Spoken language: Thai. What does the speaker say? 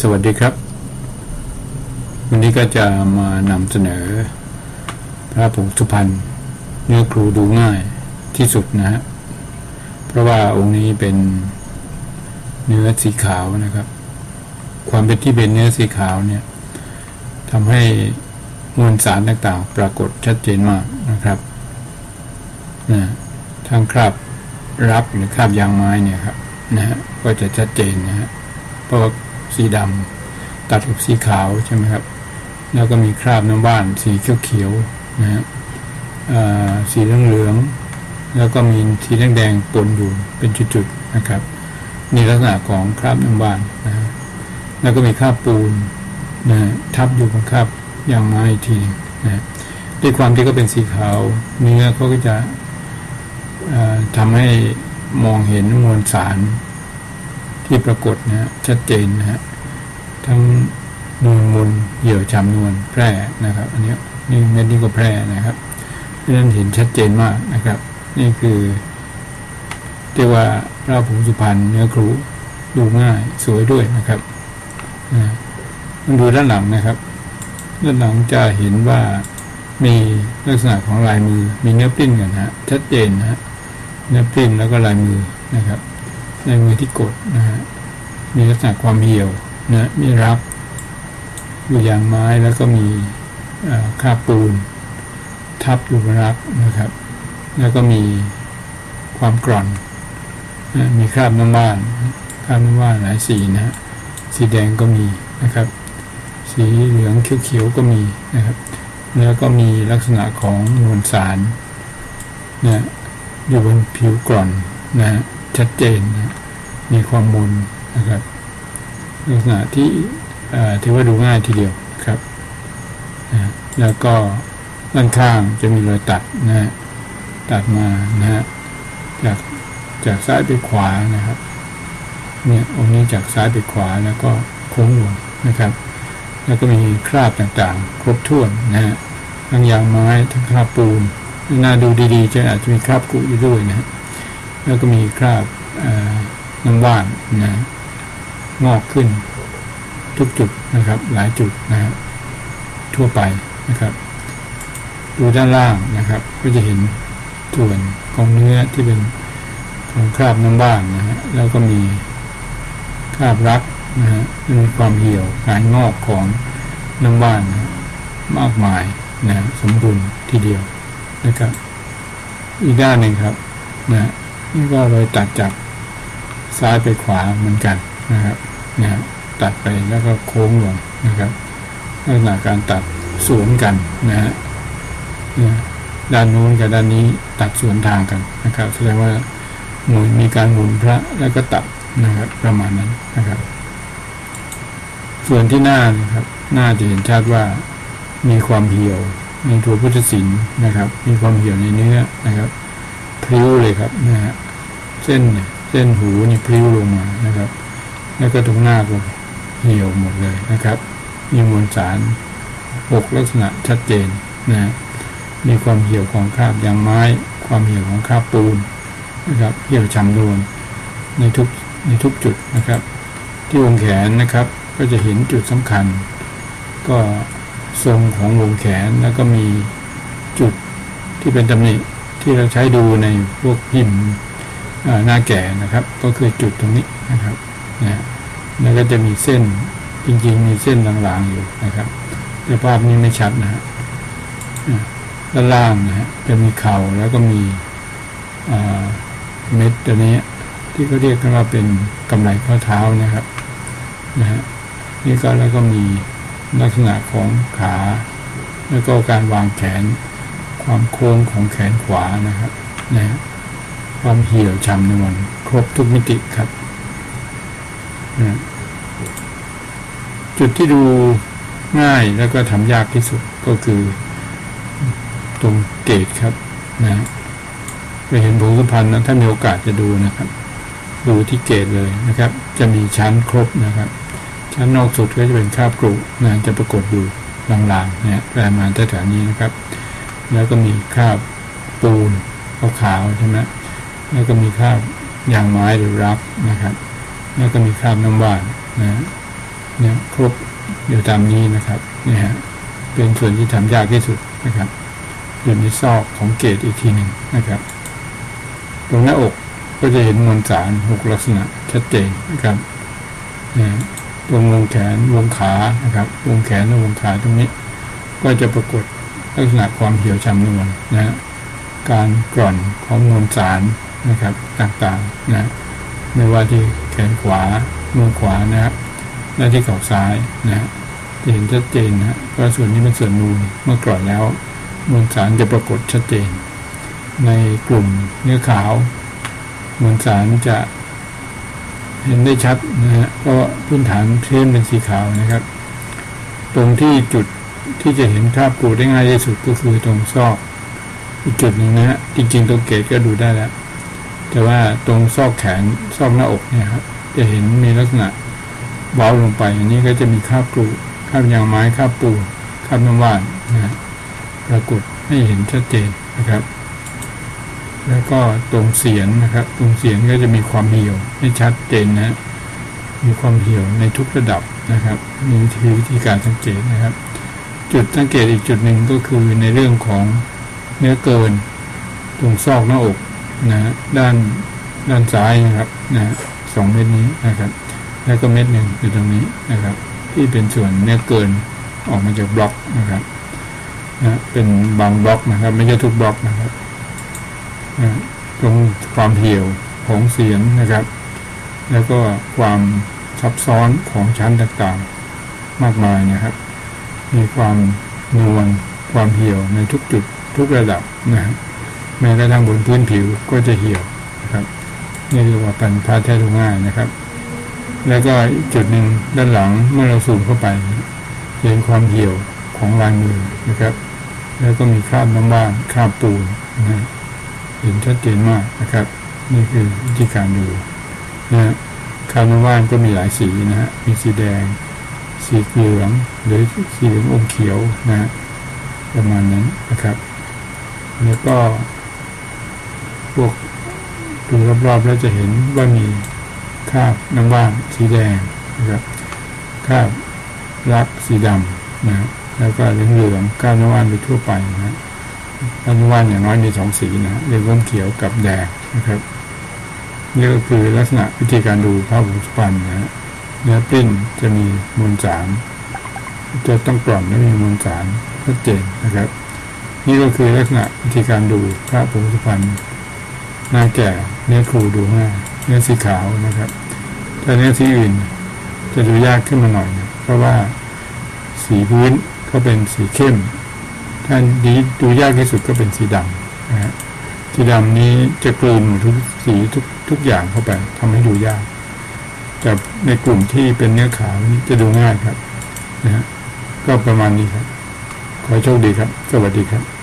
สวัสดีครับ วันนี้ก็จะมานำเสนอ พระผงสุพรรณเนื้อครูดูง่ายที่สุดนะฮะเพราะว่าองค์นี้เป็นเนื้อสีขาวนะครับ ความเป็นที่เป็นเนื้อสีขาวเนี่ยทำให้มวลสารต่างๆ ปรากฏชัดเจนมากนะครับนะทั้งคราบรับหรือคราบยางไม้เนี่ยครับนะฮะก็จะชัดเจนนะฮะเพราะว่า สีดำตัดกับสีขาวใช่ไหมครับ แล้วก็มีคราบน้ำว่านสีเขียวๆนะฮะอ่าสีเหลืองๆแล้วก็มีสีแดงๆปนอยู่เป็นจุดๆนะครับนี่ลักษณะของคราบน้ำว่านนะฮะแล้วก็มีคราบปูนนะฮะทับอยู่บนคราบยางไม้อีกทีนะด้วยความที่ก็เป็นสีขาว เนื้อเขาก็จะอ่าทำให้มองเห็นมวลสารที่ปรากฏนะฮะชัดเจนนะฮะ ทั้งนวลมนเหยี่ยวชำนวลแพร่นะครับ อันนี้นี่เม็ดนี้ก็แพร่นะครับเพราะฉะนั้นเห็นชัดเจนมากนะครับ นี่คือเรียกว่าพระผงสุพรรณเนื้อครูดูง่ายสวยด้วยนะครับมันดูด้านหลังนะครับ ด้านหลังจะเห็นว่ามีลักษณะของลายมือมีเนื้อปิ้นกันฮะชัดเจนนะฮะเนื้อปิ้นแล้วก็ลายมือนะครับในมือที่กดนะฮะมีลักษณะความเหี่ยว นะมีรับอยู่ยางไม้แล้วก็มีเอ่าปูน ทับอยู่บนรับนะครับ แล้วก็มีความกร่อนนะมีคราบน้ำว่านคราบน้ำว่านหลายสีนะฮะสีแดงก็มีนะครับ สีเหลืองเขียวๆก็มีนะครับ แล้วก็มีลักษณะของมวลสารนะอยู่บนผิวกร่อนนะชัดเจนนะมีความมนนะครับ ลักษณะที่ถือว่าดูง่ายทีเดียวครับนะแล้วก็ด้านข้างจะมีรอยตัดนะฮะตัดมานะฮะจากจากซ้ายไปขวานะครับ เนี่ยองค์นี้จากซ้ายไปขวาแล้วก็โค้งลงนะครับ แล้วก็มีคราบต่างๆ ครบถ้วนนะฮะทั้งยางไม้ทั้งคราบปูนน่าดูดีๆ จะอาจจะมีคราบกุอยู่ด้วยนะฮะแล้วก็มีคราบน้ำว่านนะ งอกขึ้น ทุกจุดนะครับ หลายจุดนะฮะทั่วไปนะครับ ดูด้านล่างนะครับ ก็จะเห็นส่วนของเนื้อที่เป็นของคราบน้ำว่านนะฮะแล้วก็มีคราบรักนะฮะมีความเหี่ยวการงอกของน้ำว่านนะมากมายนะสมบูรณ์ทีเดียวนะครับ อีกด้านหนึ่งครับนะนี่ก็รอยตัดจากซ้ายไปขวาเหมือนกัน นะครับเนะฮะตัดไปแล้วก็โค้งลงนะครับลักษณะการตัดสวนกันนะฮะเนี่ยด้านนู้นกับด้านนี้ตัดสวนทางกันนะครับ แสดงว่าหมุนมีการหมุนพระแล้วก็ตัดนะครับ ประมาณนั้นนะครับ ส่วนที่หน้านะครับหน้าจะเห็นชัดว่ามีความเหี่ยวในตัวพุทธศิลป์นะครับ มีความเหี่ยวในเนื้อนะครับพริ้วเลยครับนะฮะเส้นเนี่ยเส้นหูนี่พลิ้วลงมานะครับ แล้วก็ตรงหน้าก็เหี่ยวหมดเลยนะครับ มีมวลสารหกลักษณะชัดเจนนะมีความเหี่ยวของคราบยางไม้ ความเหี่ยวของคราบปูนนะครับเหี่ยวชำนวนในทุกในทุกจุดนะครับ ที่วงแขนนะครับก็จะเห็นจุดสำคัญ ก็ทรงของวงแขนแล้วก็มีจุดที่เป็นตำหนิที่เราใช้ดูในพวกพิมพ์หน้าแก่นะครับ ก็คือจุดตรงนี้นะครับ นะแล้วก็จะมีเส้นจริงๆ มีเส้นลางๆอยู่นะครับ แต่ภาพนี้ไม่ชัดนะฮะด้านล่างนะฮะจะมีเข่าแล้วก็มีเม็ดตัวนี้ ที่เขาเรียกกันว่าเป็นกำไลข้อเท้านะครับนะฮะนี่ก็แล้วก็มีลักษณะของขา แล้วก็การวางแขน ความโค้งของแขนขวานะครับนะฮะความเหี่ยวช้ำในวลครบทุกมิติครับ จุดที่ดูง่ายแล้วก็ทำยากที่สุดก็คือ ตรงเกตครับนะไปเห็นผงสุพรรณนะถ้ามีโอกาสจะดูนะครับ ดูที่เกตเลยนะครับ จะมีชั้นครบนะครับ ชั้นนอกสุดก็จะเป็นคาบกรุนะจะปรากฏอยู่ลางๆเนี่ยประมาณแถวๆนี้นะครับ แล้วก็มีคาบปูนขาวๆใช่ไหมแล้วก็มีคาบยางไม้หรือรับนะครับ แล้วก็มีคราบน้ำว่านนะเนี่ยครบอยู่ตามนี้นะครับเนี่ยฮะเป็นส่วนที่ทำยากที่สุดนะครับอยู่ในซอกของเกตอีกทีหนึ่งนะครับ ตรงหน้าอกก็จะเห็นมวลสารหกลักษณะชัดเจนนะครับนะตรงวงแขนวงขานะครับ วงแขนและวงขาตรงนี้ ก็จะปรากฏลักษณะความเหี่ยวชำนวนนะฮะการกร่อนของมวลสารนะครับต่างๆนะ ไม่ว่าที่แขนขวามือขวานะครับและที่เข่าซ้ายนะฮะจะเห็นชัดเจนนะฮะส่วนนี้เป็นส่วนนูนเมื่อกร่อนแล้วมวลสารจะปรากฏชัดเจน ในกลุ่มเนื้อขาวมวลสารจะเห็นได้ชัดนะฮะเพราะพื้นฐานเทมเป็นสีขาวนะครับ ตรงที่จุดที่จะเห็นคาบกรูดได้ง่ายที่สุดก็คือตรงซอกอีกจุดหนึ่งนะฮะจริงๆตรงเกตก็ดูได้แล้ว แต่ว่าตรงซอกแขนซอกหน้าอกเนี่ยครับจะเห็นมีลักษณะเว้าลงไป อันนี้ก็จะมีคราบกรูคราบยางไม้คราบปูคราบน้ำว่านนะฮะปรากฏให้เห็นชัดเจนนะครับ แล้วก็ตรงเสียนนะครับ ตรงเสียนก็จะมีความเหี่ยวให้ชัดเจนนะ มีความเหี่ยวในทุกระดับนะครับนี่คือวิธีการสังเกตนะครับ จุดสังเกตอีกจุดหนึ่งก็คือในเรื่องของเนื้อเกิน ตรงซอกหน้าอก นะด้านด้านซ้ายนะครับนะสองเม็ดนี้นะครับ แล้วก็เม็ดหนึ่งอยู่ตรงนี้นะครับ ที่เป็นส่วนเนื้อเกินออกมาจากบล็อกนะครับนะเป็นบางบล็อกนะครับ ไม่ใช่ทุกบล็อกนะครับนะตรงความเหี่ยวของเสียงนะครับ แล้วก็ความซับซ้อนของชั้นต่างๆมากมายนะครับ มีความนวลความเหี่ยวในทุกจุดทุกระดับนะฮะ แม้กระทั่งบนพื้นผิวก็จะเหี่ยวนะครับนี่เรียกว่าเป็นพาแท้ดูง่ายนะครับ แล้วก็จุดหนึ่งด้านหลังเมื่อเราสูมเข้าไปเห็นความเหี่ยวของลายมือนะครับ แล้วก็มีคราบน้ำว่านคราบปูนนะเห็นชัดเจนมากนะครับ นี่คือวิธีการดูนะคราบน้ำว่านก็มีหลายสีนะฮะมีสีแดง สีเหลืองหรือสีเหลืองอมเขียวนะประมาณนั้นนะครับ แล้วก็ พวกดูรอบๆแล้วจะเห็นว่ามีคราบน้ำว่านสีแดงนะครับคราบรักสีดำนะแล้วก็เหลืองเหลืองๆคาบน้ำว่านไปทั่วไปนะฮะคราบน้ำว่านอย่างน้อยมีสองสีนะเหลืองเขียวกับแดงนะครับนี่ก็คือลักษณะวิธีการดูภาพหุสุพรรณนะฮะเนื้อปิ้นจะมีมวลสารจะต้องกล่อมและมีมวลสารชัดเจนนะครับ นี่ก็คือลักษณะวิธีการดูพระผงสุพรรณ หน้าแก่เนื้อครูดูง่ายเนื้อสีขาวนะครับแต่เนื้อสีอื่นจะดูยากขึ้นมาหน่อยนะเพราะว่าสีพื้นก็เป็นสีเข้ม ถ้าดีดูยากที่สุดก็เป็นสีดำนะฮะสีดำนี้จะกลืนหมดทุกสีทุกทุกอย่างเข้าไปทำให้ดูยาก แต่ในกลุ่มที่เป็นเนื้อขาวนี่จะดูง่ายครับนะฮะก็ประมาณนี้ครับ ขอโชคดีครับ สวัสดีครับ